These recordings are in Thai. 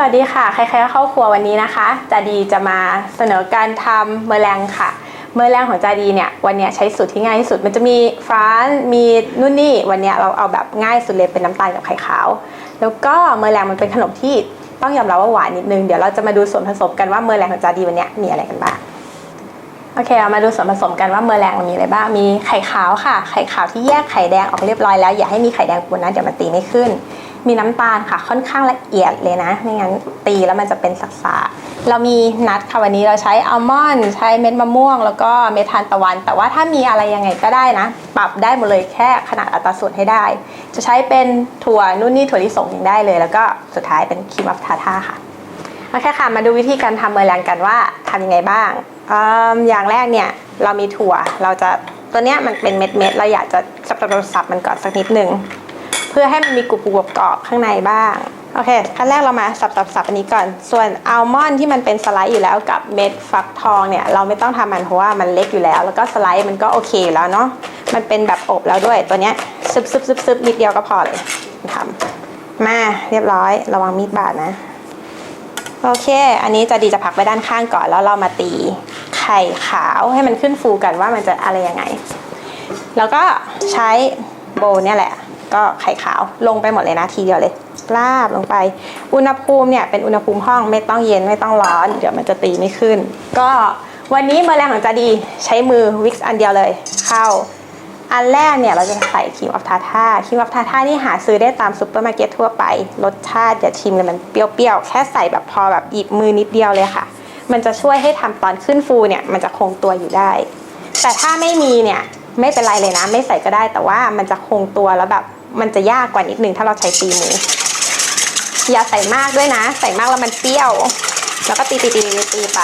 สวัสดีค่ะ ใครๆก็เข้าครัววันนี้นะคะ จาดีจะมาเสนอการทำเมอแรงค่ะ เมอแรงของจาดีเนี่ยวันนี้ใช้สูตรที่ง่ายที่สุด มันจะมีฟรานมีนู่นนี่ วันนี้เราเอาแบบง่ายสุดเลยเป็นน้ำตาลกับไข่ขาว แล้วก็เมอแรงมันเป็นขนมที่ต้องยอมรับว่าหวานนิดนึง เดี๋ยวเราจะมาดูส่วนผสมกันว่าเมอแรงของจาดีวันนี้มีอะไรกันบ้าง โอเคเอามาดูส่วนผสมกันว่าเมอแรงมันมีอะไรบ้าง มีไข่ขาวค่ะ ไข่ขาวที่แยกไข่แดงออกเรียบร้อยแล้ว อย่าให้มีไข่แดงปนนะ เดี๋ยวมันตีไม่ขึ้น มีน้ำตาลค่ะค่อนข้างละเอียดเลยนะ ไม่งั้นตีแล้วมันจะเป็นสักสาเรามีนัทค่ะวันนี้เราใช้อัลมอนด์ใช้เม็ดมะม่วง แล้วก็เม็ดทานตะวัน แต่ว่าถ้ามีอะไรยังไงก็ได้นะ ปรับได้หมดเลยแค่ขนาดอัตราส่วนให้ได้ จะใช้เป็นถั่วนู่นนี่ถั่วลิสงยังได้เลย แล้วก็สุดท้ายเป็นครีมอัฟทาท่าค่ะโอเคค่ะมาดูวิธีการทำเมอร์แรงกันว่าทำยังไงบ้างออย่างแรกเนี่ยเรามีถั่วเราจะตัวเนี้ยมันเป็นเม็ดเม็ดเราอยากจะสับๆสับๆมันก่อนสักนิดหนึ่ง เพื่อให้มันมีกรุบกรอบๆข้างในบ้างโอเคขั้นแรกเรามาสับๆๆอันนี้ก่อน ส่วนอัลมอนด์ที่มันเป็นสไลด์อยู่แล้วกับเม็ดฟักทองเนี่ยเราไม่ต้องทำมันเพราะว่ามันเล็กอยู่แล้ว แล้วก็สไลด์มันก็โอเคอยู่แล้วเนาะมันเป็นแบบอบแล้วด้วยตัวเนี้ยซึบซึบซึบซึบนิดเดียวก็พอเลยทำมาเรียบร้อย ระวังมีดบาดนะโอเค อันนี้จะดีจะพักไปด้านข้างก่อนแล้วเรามาตีไข่ขาวให้มันขึ้นฟูกันว่ามันจะอะไรยังไง แล้วก็ใช้โบเนี่ยแหละ ก็ไข่ขาวลงไปหมดเลยนะทีเดียวเลยลาบลงไป อุณหภูมิเนี่ยเป็นอุณหภูมิห้องไม่ต้องเย็นไม่ต้องร้อน เดี๋ยวมันจะตีไม่ขึ้น ก็วันนี้เมอแรงของจาดีใช้มือวิกซ์อันเดียวเลย เข้า อันแรกเนี่ยเราจะใส่ครีมออฟทาท่าครีมออฟทาท่านี่หาซื้อได้ตามซูเปอร์มาร์เก็ตทั่วไป รสชาติอย่าชิมเลยมันเปรี้ยวๆ แค่ใส่แบบพอแบบหยิบมือนิดเดียวเลยค่ะ มันจะช่วยให้ทำตอนขึ้นฟูเนี่ยมันจะคงตัวอยู่ได้ แต่ถ้าไม่มีเนี่ยไม่เป็นไรเลยนะ ไม่ใส่ก็ได้แต่ว่ามันจะคงตัวแล้วแบบ มันจะยากกว่านิดนึงถ้าเราใช้ตีมือ อย่าใส่มากด้วยนะ ใส่มากแล้วมันเปรี้ยว แล้วก็ตีตีตีตีไป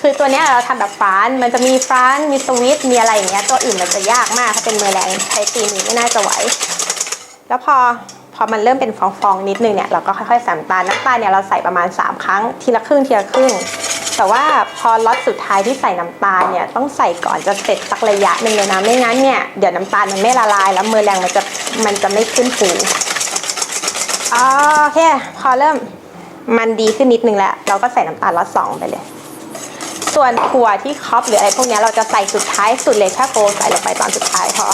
คือตัวนี้เราทำแบบฟรานมันจะมีฟรานมีสวิตมีอะไรอย่างเงี้ยตัวอื่นมันจะยากมากถ้าเป็นมือแรงใช้ตีมือไม่น่าจะไหวแล้วพอพอมันเริ่มเป็นฟองๆนิดนึงเนี่ยเราก็ค่อยๆใส่น้ำตาลน้ำตาลเนี่ยเราใส่ประมาณ 3 ครั้งทีละครึ่งทีละครึ่ง แต่ว่าพอล็อตสุดท้ายที่ใส่น้ำตาลเนี่ยต้องใส่ก่อนจะเสร็จสักระยะหนึ่งเลยนะไม่งั้นเนี่ยเดี๋ยวน้ำตาลมันไม่ละลาย แล้วมือแรงมันจะมันจะไม่ขึ้นฟูอ๋อโอเคพอเริ่มมันดีขึ้นนิดนึงแล้ว เราก็ใส่น้ำตาลล็อตสองไปเลย ส่วนถั่วที่คอปหรืออะไรพวกนี้เราจะใส่สุดท้ายสุดเลยแค่โฟใส่ลงไปตอนสุดท้ายพอ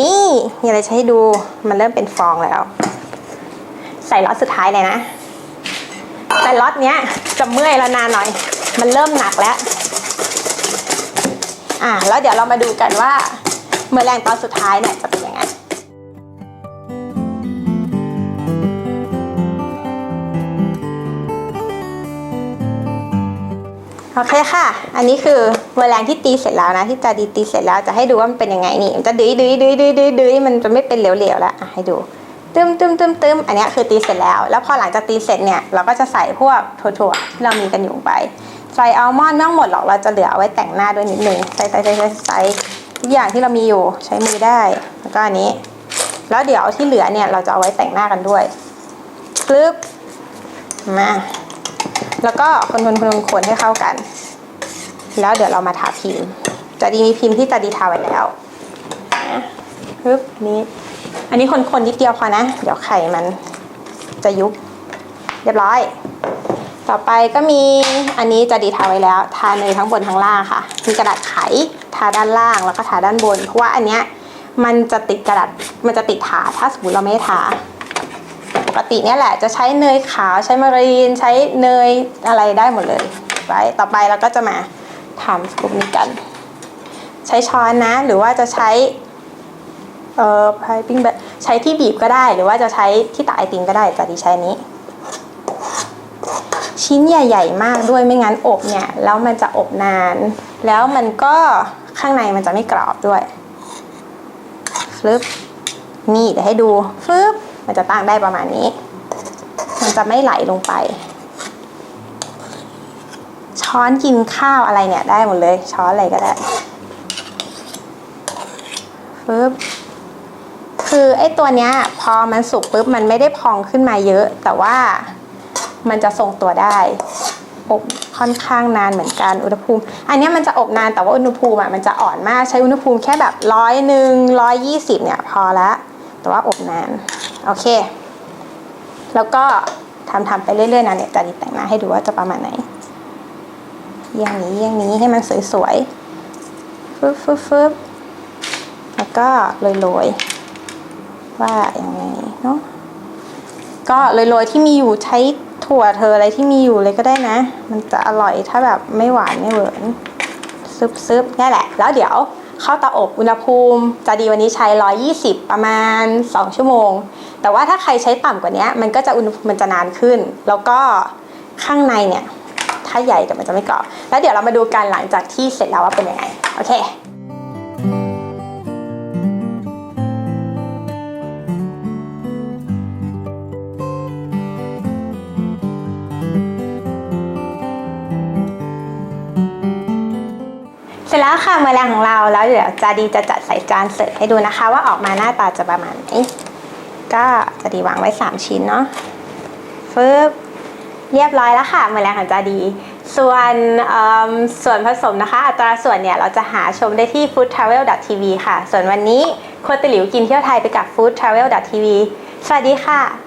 นี่มีอะไรให้ดูมันเริ่มเป็นฟองแล้ว ใส่ล็อตสุดท้ายเลยนะ แต่ล็อตเนี้ยจะเมื่อยแล้วนานหน่อย มันเริ่มหนักแล้วอ่าแล้วเดี๋ยวเรามาดูกันว่าเมื่อแรงตอนสุดท้ายเนี่ยจะเป็นยังไงโอเคค่ะ อันนี้คือเมอแรงที่ตีเสร็จแล้วนะที่จะดีตีเสร็จแล้วจะให้ดูว่ามันเป็นยังไงนี่ มันจะดื้อดื้อดื้อดื้อดื้อมันจะไม่เป็นเหลวๆแล้วให้ดู ตึมตึมตึมตึมอันนี้คือตีเสร็จแล้ว แล้วพอหลังจากตีเสร็จเนี่ยเราก็จะใส่พวกถั่วๆที่เรามีกันอยู่ไป ใส่อัลมอนด์ไม่ต้องหมดหรอกเราจะเหลือเอาไว้แต่งหน้าด้วยนิดนึงใส่ใส่ใส่ใส่ใส่ทุกอย่างที่เรามีอยู่ใช้มือได้แล้วก็อันนี้ แล้วเดี๋ยวที่เหลือเนี่ยเราจะเอาไว้แต่งหน้ากันด้วยปึ๊บมาแล้วก็คนคนคนคนให้เข้ากัน แล้วเดี๋ยวเรามาทาพิมพ์จะดีมีพิมพ์ที่จะดีทาไว้แล้ว ปึ๊บนี้ อันนี้คนๆนิดเดียวพอนะ เดี๋ยวไข่มันจะยุบ เรียบร้อย ต่อไปก็มีอันนี้จะดีทาไว้แล้ว ทาเนยทั้งบนทั้งล่างค่ะ มีกระดาษไขทาด้านล่างแล้วก็ทาด้านบน เพราะว่าอันเนี้ยมันจะติดกระดาษ มันจะติดถาถ้าสมมติเราไม่ทา ปกติเนี่ยแหละจะใช้เนยขาวใช้มารีนใช้เนยอะไรได้หมดเลย ไปต่อไปเราก็จะมาทำสกูปนี้กัน ใช้ช้อนนะ หรือว่าจะใช้ เอ่อพายปิ้งแบบใช้ที่บีบก็ได้ หรือว่าจะใช้ที่ตักไอติมก็ได้จะดีใช้นนี้ ชิ้นใหญ่ ๆ มากด้วยไม่งั้นอบเนี่ยแล้วมันจะอบนาน แล้วมันก็ข้างในมันจะไม่กรอบด้วยฟลึบนี่เดี๋ยวให้ดูฟลึบมันจะตั้งได้ประมาณนี้ มันจะไม่ไหลลงไป ช้อนกินข้าวอะไรเนี่ยได้หมดเลย ช้อนอะไรก็ได้ฟึบ คือไอ้ตัวเนี้ยพอมันสุกปุ๊บมันไม่ได้พองขึ้นมาเยอะ แต่ว่ามันจะทรงตัวได้ อบค่อนข้างนานเหมือนกันอุณหภูมิ อันนี้มันจะอบนานแต่ว่าอุณหภูมิอะมันจะอ่อนมากใช้อุณหภูมิแค่แบบร้อยหนึ่งร้อยยี่สิบเนี่ยพอละแต่ว่าอบนานโอเค แล้วก็ทำทำไปเรื่อยๆนะเนี่ยจาดีแต่งหน้าให้ดูว่าจะประมาณไหนอย่างนี้อย่างนี้ให้มันสวยๆฟึบฟึบฟึบแล้วก็โรยๆ ว่าอย่างไงเนาะก็โรยๆที่มีอยู่ใช้ถั่วเธออะไรที่มีอยู่เลยก็ได้นะ มันจะอร่อยถ้าแบบไม่หวานไม่เหวินซึบซึบนี่แหละ แล้วเดี๋ยวเข้าเตาอบอุณหภูมิ จะดีวันนี้ใช้ 120 ประมาณ 2 ชั่วโมง แต่ว่าถ้าใครใช้ต่ำกว่านี้มันก็จะอุณหภูมิมันจะนานขึ้น แล้วก็ข้างในเนี่ย ถ้าใหญ่แต่มันจะไม่กรอบแล้วเดี๋ยวเรามาดูกันหลังจากที่เสร็จแล้วว่าเป็นยังไง โอเค ร็จแล้วค่ะเมอแรงของเราแล้วเดี๋ยวจาดีจะจัดใส่จานเสิร์ฟให้ดูนะคะ ว่าออกมาหน้าตาจะประมาณไหนก็จะดีวางไว้ 3 ชิ้นเนาะฟึบเรียบร้อยแล้วค่ะเมอแรงของจาดี ส่วนส่วนผสมนะคะ อัตราส่วนเนี่ยเราจะหาชมได้ที่ foodtravel.tv ค่ะ ส่วนวันนี้ครัวตะหลิวกินเที่ยวไทยไปกับ foodtravel.tv สวัสดีค่ะ